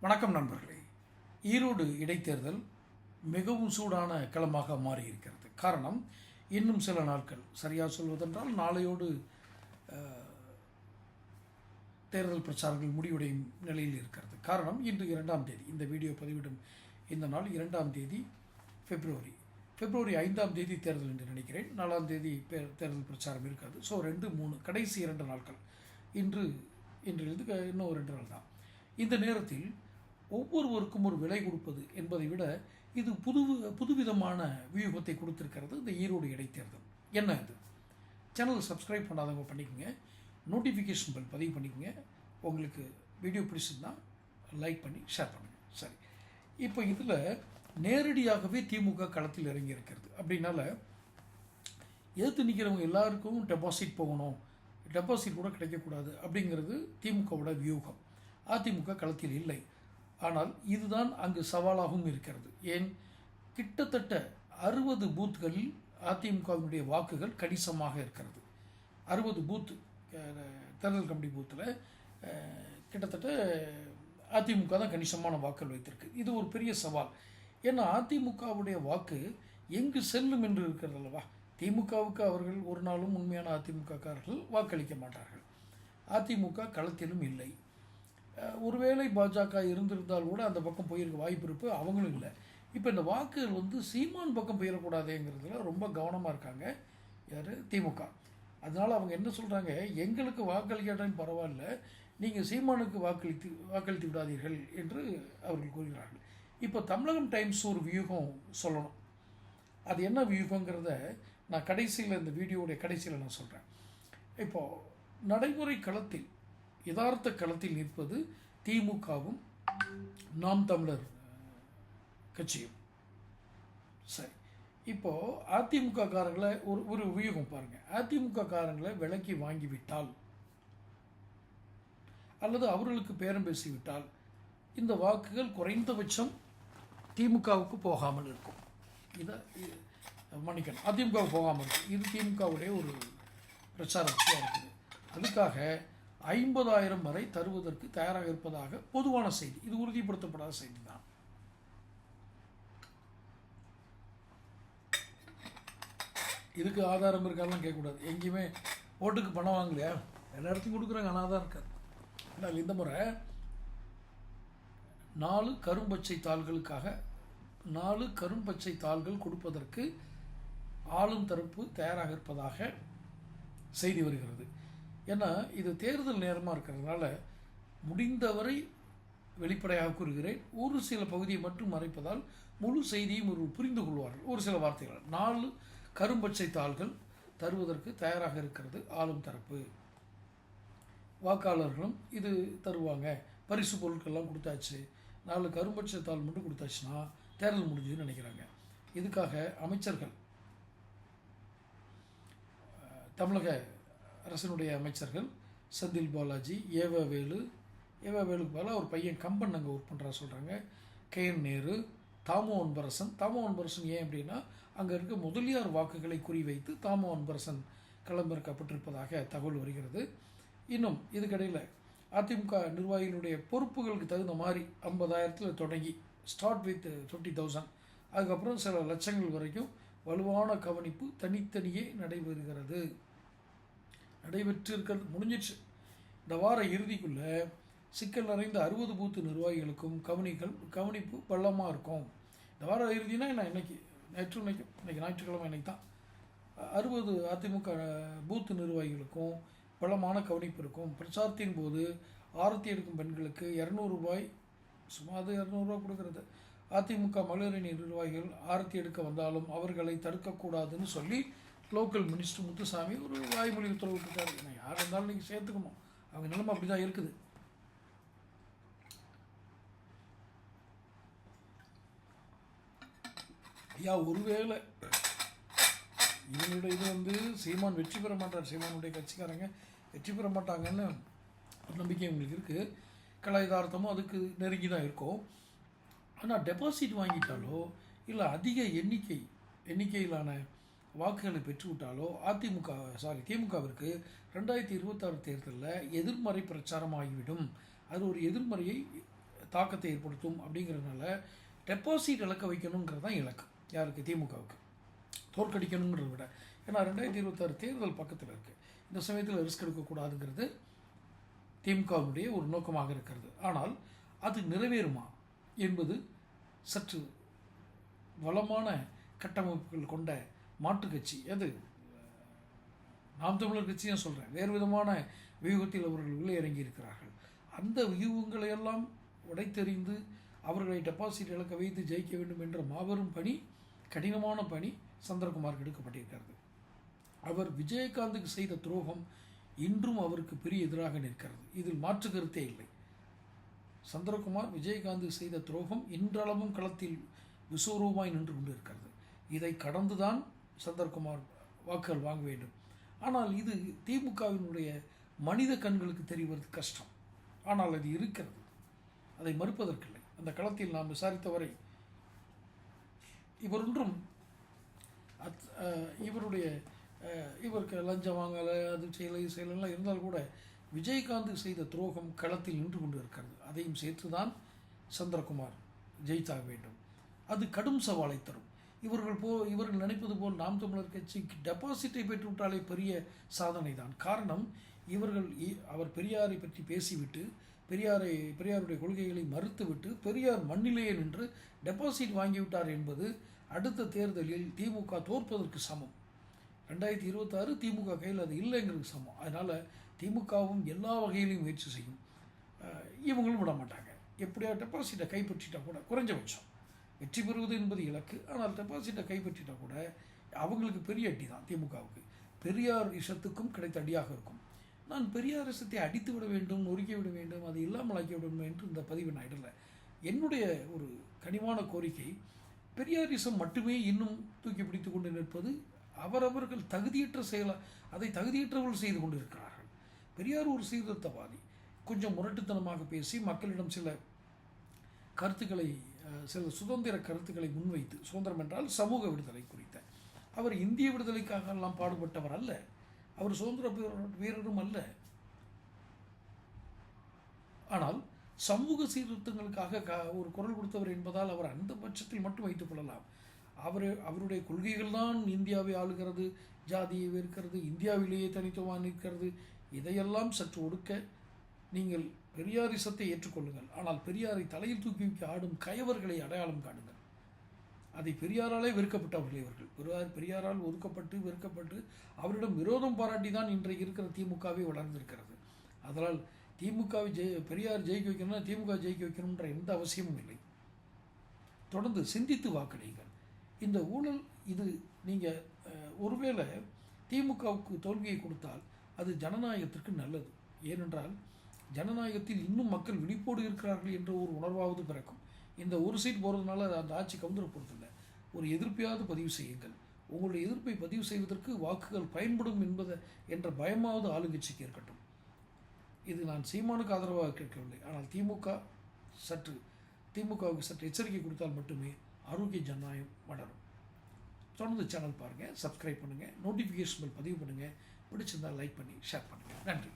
வணக்கம் நண்பர்களே. ஈரோடு இடைத்தேர்தல் மிகவும் சூடான களமாக மாறியிருக்கிறது. காரணம் இன்னும் சில நாட்கள். சரியாக சொல்வதென்றால் நாளையோடு தேர்தல் பிரச்சாரங்கள் முடிவடையும் நிலையில் இருக்கிறது. காரணம் இன்று இரண்டாம் தேதி. இந்த வீடியோ பதிவிடும் இந்த நாள் இரண்டாம் தேதி பிப்ரவரி. பிப்ரவரி ஐந்தாம் தேதி தேர்தல் என்று நினைக்கிறேன். நாலாம் தேதி பே- தேர்தல் பிரச்சாரம் இருக்காது. ஸோ ரெண்டு மூணு கடைசி இரண்டு நாட்கள். இன்று இன்றிலிருந்து இன்னும் ரெண்டு நாள் தான். இந்த நேரத்தில் ஒவ்வொருவருக்கும் ஒரு விலை கொடுப்பது என்பதை விட இது புது புதுவிதமான வியூகத்தை கொடுத்திருக்கிறது இந்த ஈரோடு இடைத்தேர்தல். என்ன இது? சேனலை சப்ஸ்கிரைப் பண்ணாதவங்க பண்ணிக்கோங்க. நோட்டிஃபிகேஷன் பெல் பதிவு பண்ணிக்கோங்க. உங்களுக்கு வீடியோ பிடிச்சிருந்தா லைக் பண்ணி ஷேர் பண்ணுங்கள் சரி. இப்போ இதில் நேரடியாகவே திமுக களத்தில் இறங்கி இருக்கிறது. அப்படின்னால எதிர்த்து நிற்கிறவங்க எல்லாருக்கும் டெபாசிட் போகணும். டெபாசிட் கூட கிடைக்கக்கூடாது அப்படிங்கிறது திமுகவோட வியூகம். அதிமுக களத்தில் இல்லை. ஆனால் இதுதான் அங்கு சவாலாகவும் இருக்கிறது. ஏன்? கிட்டத்தட்ட அறுபது பூத்களில் அதிமுகவினுடைய வாக்குகள் கணிசமாக இருக்கிறது. அறுபது பூத்து தேர்தல் கமிட்டி பூத்தில் கிட்டத்தட்ட அதிமுக தான் கணிசமான வாக்குகள் வைத்திருக்கு. இது ஒரு பெரிய சவால். ஏன்னா அதிமுகவுடைய வாக்கு எங்கு செல்லும் என்று இருக்கிறது அல்லவா? திமுகவுக்கு அவர்கள் ஒரு நாளும் உண்மையான அதிமுகக்காரர்கள் வாக்களிக்க மாட்டார்கள். அதிமுக களத்திலும் இல்லை. ஒருவேளை பாஜக இருந்திருந்தால் கூட அந்த பக்கம் போயிருக்க வாய்ப்பு இருப்பு அவங்களும் இல்லை. இப்போ இந்த வாக்குகள் வந்து சீமான் பக்கம் போயிடக்கூடாதுங்கிறதுல ரொம்ப கவனமாக இருக்காங்க. யார்? திமுக. அதனால் அவங்க என்ன சொல்கிறாங்க எங்களுக்கு வாக்களிக்காட்டாலும் பரவாயில்ல. நீங்கள் சீமானுக்கு வாக்களித்து வாக்களித்து விடாதீர்கள் என்று அவர்கள் கூறுகிறார்கள். இப்போ தமிழகம் டைம்ஸ் ஒரு வியூகம் சொல்லணும். அது என்ன வியூகங்கிறத நான் கடைசியில் இந்த வீடியோடைய கடைசியில் நான் சொல்கிறேன் இப்போது நடைமுறை களத்தில் யதார்த்த களத்தில் நிற்பது திமுகவும் நாம் தமிழர் கட்சியும். சரி. இப்போது அதிமுக காரங்களை ஒரு ஒரு உபயோகம் பாருங்கள் அதிமுக காரங்களை விலக்கி வாங்கிவிட்டால் அல்லது அவர்களுக்கு பேரம் பேசிவிட்டால் இந்த வாக்குகள் குறைந்தபட்சம் திமுகவுக்கு போகாமல் இருக்கும். இதை மன்னிக்கணும். அதிமுகவுக்கு போகாமல் இருக்கும். இது திமுகவுடைய ஒரு பிரச்சாரத்தையாக இருக்குது. அதுக்காக ஐம்பதாயிரம் வரை தருவதற்கு தயாராக இருப்பதாக பொதுவான செய்தி. இது உறுதிப்படுத்தப்படாத செய்தி தான். இதுக்கு ஆதாரம் இருக்காலாம் கேட்கக்கூடாது. எங்கேயுமே ஓட்டுக்கு பணம் வாங்கலையா? எல்லா இடத்தையும் கொடுக்குறாங்க. ஆனால் தான் இருக்காது ஆனால் இந்த முறை நாலு கரும்பச்சை தாள்களுக்காக நாலு கரும்பச்சை தாள்கள் கொடுப்பதற்கு ஆளும் தரப்பு தயாராக இருப்பதாக செய்தி வருகிறது. ஏன்னா இது தேர்தல் நேரமாக இருக்கிறதுனால முடிந்தவரை வெளிப்படையாக கூறுகிறேன். ஒரு சில பகுதியை மட்டும் மறைப்பதால் முழு செய்தியும் ஒரு புரிந்து கொள்வார்கள். ஒரு சில வார்த்தைகள். நாலு கரும்பச்சை தாள்கள் தருவதற்கு தயாராக இருக்கிறது. ஆளும் தரப்பு. வாக்காளர்களும் இது தருவாங்க. பரிசு பொருட்கள்லாம் கொடுத்தாச்சு. நாலு கரும்பட்ச தாள் மட்டும் கொடுத்தாச்சுன்னா தேர்தல் முடிஞ்சுன்னு நினைக்கிறாங்க. இதுக்காக அமைச்சர்கள் தமிழக அரசனுடைய அமைச்சர்கள் செந்தில் பாலாஜி ஏவ வேலு ஏவ வேலுக்கு பதிலாக ஒரு பையன் கம்பன் அங்கே ஒர்க் பண்ணுறா சொல்கிறாங்க கே என் நேரு தாமோ அன்பரசன். தாமோ அன்பரசன் ஏன் அப்படின்னா அங்கே இருக்க முதலியார் வாக்குகளை குறிவைத்து தாமோ அன்பரசன் களமிறக்கப்பட்டிருப்பதாக தகவல் வருகிறது. இன்னும் இதுக்கிடையில் அதிமுக நிர்வாகிகளுடைய பொறுப்புகளுக்கு தகுந்த மாதிரி ஐம்பதாயிரத்தில் தொடங்கி ஸ்டார்ட் வித் ஃபிஃப்டி தௌசண்ட் அதுக்கப்புறம் சில லட்சங்கள் வரைக்கும் வலுவான கவனிப்பு தனித்தனியே நடைபெறுகிறது. நடைபெற்று இருக்கிறது முடிஞ்சிடுச்சு இந்த வார இறுதிக்குள்ளே சிக்கல் நிறைந்த அறுபது பூத்து நிர்வாகிகளுக்கும் கவனிகள் கவனிப்பு பள்ளமாக இருக்கும். இந்த வார இறுதினா என்ன? இன்னைக்கு நேற்று இன்னைக்கு இன்னைக்கு ஞாயிற்றுக்கிழமை இன்னைக்கு தான் அறுபது அதிமுக பூத்து நிர்வாகிகளுக்கும் பலமான கவனிப்பு இருக்கும். பிரச்சாரத்தின் போது ஆரத்தி எடுக்கும் பெண்களுக்கு இரநூறு ரூபாய் சும்மா அது இரநூறுவா கொடுக்கறது. அதிமுக மகளிரணி நிர்வாகிகள் ஆரத்தி எடுக்க வந்தாலும் அவர்களை தடுக்கக்கூடாதுன்னு சொல்லி லோக்கல் மினிஸ்டர் முத்துசாமி ஒரு வாய்மொழி உத்தரவு விட்டுருக்காரு ஏன்னா யார் இருந்தாலும் நீங்கள் சேர்த்துக்கணும். அவங்க நிலைமை அப்படி தான் இருக்குது. ஐயா ஒருவேளை இவங்களுடைய இது வந்து சீமான் வெற்றி பெற மாட்டார். சீமானுடைய கட்சிக்காரங்க வெற்றி பெற மாட்டாங்கன்னு ஒரு நம்பிக்கை இவங்களுக்கு இருக்குது கலாயுதார்த்தமும் அதுக்கு நெருங்கி தான் இருக்கும். ஆனால் டெபாசிட் வாங்கிட்டாலோ இல்லை அதிக எண்ணிக்கை எண்ணிக்கையிலான வாக்குகளை பெற்றுவிட்டாலோ அதிமுக சாரி திமுகவிற்கு ரெண்டாயிரத்தி இருபத்தாறு தேர்தலில் எதிர்மறை பிரச்சாரமாகிவிடும். அது ஒரு எதிர்மறையை தாக்கத்தை ஏற்படுத்தும் அப்படிங்கிறதுனால டெபாசிட் இலக்க வைக்கணுங்கிறது தான் இலக்கு. யாருக்கு? திமுகவுக்கு. தோற்கடிக்கணுங்கிறத விட. ஏன்னா ரெண்டாயிரத்தி இருபத்தாறு தேர்தல் பக்கத்தில் இருக்குது இந்த சமயத்தில் ரிஸ்க் எடுக்கக்கூடாதுங்கிறது திமுகவினுடைய ஒரு நோக்கமாக இருக்கிறது. ஆனால் அது நிறைவேறுமா என்பது சற்று வளமான கட்டமைப்புகள் கொண்ட மாற்றுக் கட்சி. அது நாம் தமிழர் கட்சியும் சொல்கிறேன் வேறு விதமான வியூகத்தில் அவர்கள் உள்ளே இறங்கி இருக்கிறார்கள் அந்த வியூகங்களை எல்லாம் உடைத்தெறிந்து அவர்களை டெபாசிட் இழக்க வைத்து ஜெயிக்க வேண்டும் என்ற மாபெரும் பணி கடினமான பணி சந்திரகுமாருக்கு எடுக்கப்பட்டிருக்கிறது. அவர் விஜயகாந்துக்கு செய்த துரோகம் இன்றும் அவருக்கு பெரிய எதிராக நிற்கிறது. இதில் மாற்று கருத்தே இல்லை. சந்திரகுமார் விஜயகாந்து செய்த துரோகம் இன்றளவும் களத்தில் விஸ்வரூபமாய் நின்று கொண்டிருக்கிறது. இதை கடந்துதான் சந்திரகுமார் வாக்குகள் வாங்க வேண்டும். ஆனால் இது திமுகவினுடைய மனித கண்களுக்கு தெரிவது கஷ்டம். ஆனால் அது இருக்கிறது. அதை மறுப்பதற்கில்லை. அந்த களத்தில் நாம் விசாரித்தவரை இவர் ஒன்றும் அத் இவருடைய இவருக்கு லஞ்சம் வாங்கலை அது செய்யலை செயலெல்லாம் இருந்தால் கூட விஜயகாந்த் செய்த துரோகம் களத்தில் நின்று கொண்டு இருக்கிறது. அதையும் சேர்த்து தான் சந்திரகுமார் ஜெயித்தாக வேண்டும். அது கடும் சவாலை தரும். இவர்கள் போ இவர்கள் நினைப்பது போல் நாம் தமிழர் கட்சிக்கு டெபாசிட்டை பெற்றுவிட்டாலே பெரிய சாதனை தான் காரணம் இவர்கள் இ- அவர் பெரியாரை பற்றி பேசிவிட்டு பெரியாரை பெரியாருடைய கொள்கைகளை மறுத்துவிட்டு பெரியார் மண்ணிலேயே நின்று டெபாசிட் வாங்கிவிட்டார் என்பது அடுத்த தேர்தலில் திமுக தோற்பதற்கு சமம். ரெண்டாயிரத்தி இருபத்தாறு திமுக கையில் அது இல்லைங்கிறது சமம். அதனால் திமுகவும் எல்லா வகையிலையும் முயற்சி செய்யும். இவங்களும் விட மாட்டாங்க எப்படியா டெபாசிட்டை கைப்பற்றிட்டால் கூட குறைஞ்சபட்சம். வெற்றி பெறுவது என்பது இலக்கு. ஆனால் டெபாசிட்டை கைப்பற்றிட்டா கூட அவங்களுக்கு பெரிய அடி தான் திமுகவுக்கு. பெரியார் இஷத்துக்கும் கிடைத்த அடியாக இருக்கும். நான் பெரியார் இஷத்தை அடித்து விட வேண்டும் நொறுக்கி விட வேண்டும் அது இல்லாமல் ஆக்கி விட வேண்டும் என்று இந்த பதிவு நான் இடல. என்னுடைய ஒரு கனிவான கோரிக்கை பெரியாரிசம் மட்டுமே இன்னும் தூக்கி பிடித்து கொண்டு நிற்பது அவரவர்கள் தகுதியற்ற செயல அதை தகுதியற்றவர்கள் செய்து கொண்டு இருக்கிறார்கள் பெரியார் ஒரு சீர்திருத்தவாதி. கொஞ்சம் முரட்டுத்தனமாக பேசி மக்களிடம் சில கருத்துக்களை சில சுதந்திர கருத்துக்களை முன்வைத்து சுதந்திரம் என்றால் சமூக விடுதலை குறித்த. அவர் இந்திய விடுதலைக்காக எல்லாம் பாடுபட்டவர் அல்ல. அவர் சுதந்திர வீரரும் அல்ல. ஆனால் சமூக சீர்திருத்தங்களுக்காக ஒரு குரல் கொடுத்தவர் என்பதால் அவர் அந்த பட்சத்தில் மட்டும் வைத்துக் கொள்ளலாம். அவர் அவருடைய கொள்கைகள் தான் இந்தியாவை ஆளுகிறது ஜாதியை வெறுக்கிறது இந்தியாவிலேயே தனித்துவமாக நிற்கிறது. இதையெல்லாம் சற்று ஒடுக்க நீங்கள் பெரியாரிசத்தை ஏற்றுக்கொள்ளுங்கள். ஆனால் பெரியாரை தலையில் தூக்கி வைக்க ஆடும் கயவர்களை அடையாளம் காணுங்கள். அதை பெரியாராலே வெறுக்கப்பட்டவர்கள் இவர்கள். பெரியார் பெரியாரால் ஒதுக்கப்பட்டு வெறுக்கப்பட்டு அவரிடம் விரோதம் பாராட்டி தான் இன்றைக்கு இருக்கிற திமுகவே வளர்ந்திருக்கிறது. அதனால் திமுகவை ஜெய பெரியார் ஜெயிக்க வைக்கணும்னா திமுக ஜெயிக்க வைக்கணுன்ற எந்த அவசியமும் இல்லை. தொடர்ந்து சிந்தித்து வாக்களியுங்கள். இந்த ஊழல் இது நீங்கள் ஒருவேளை திமுகவுக்கு தோல்வியை கொடுத்தால் அது ஜனநாயகத்திற்கு நல்லது. ஏனென்றால் ஜனநாயகத்தில் இன்னும் மக்கள் விழிப்போடு இருக்கிறார்கள் என்ற ஒரு உணர்வாவது பிறக்கும். இந்த ஒரு சீட் போகிறதுனால அந்த ஆட்சி கவுந்துட ஒரு எதிர்ப்பையாவது பதிவு செய்யுங்கள். உங்களுடைய எதிர்ப்பை பதிவு செய்வதற்கு வாக்குகள் பயன்படும் என்பதை என்ற பயமாவது ஆளுங்கட்சிக்கு இருக்கட்டும். இது நான் சீமானுக்கு ஆதரவாக கேட்கவில்லை. ஆனால் திமுக சற்று திமுகவுக்கு சற்று எச்சரிக்கை கொடுத்தால் மட்டுமே ஆரோக்கிய ஜனநாயகம் வளரும். தொடர்ந்து சேனல் பாருங்கள் சப்ஸ்கிரைப் பண்ணுங்கள் நோட்டிஃபிகேஷன் பதிவு பண்ணுங்கள் பிடிச்சிருந்தால் லைக் பண்ணி ஷேர் பண்ணுங்கள் நன்றி.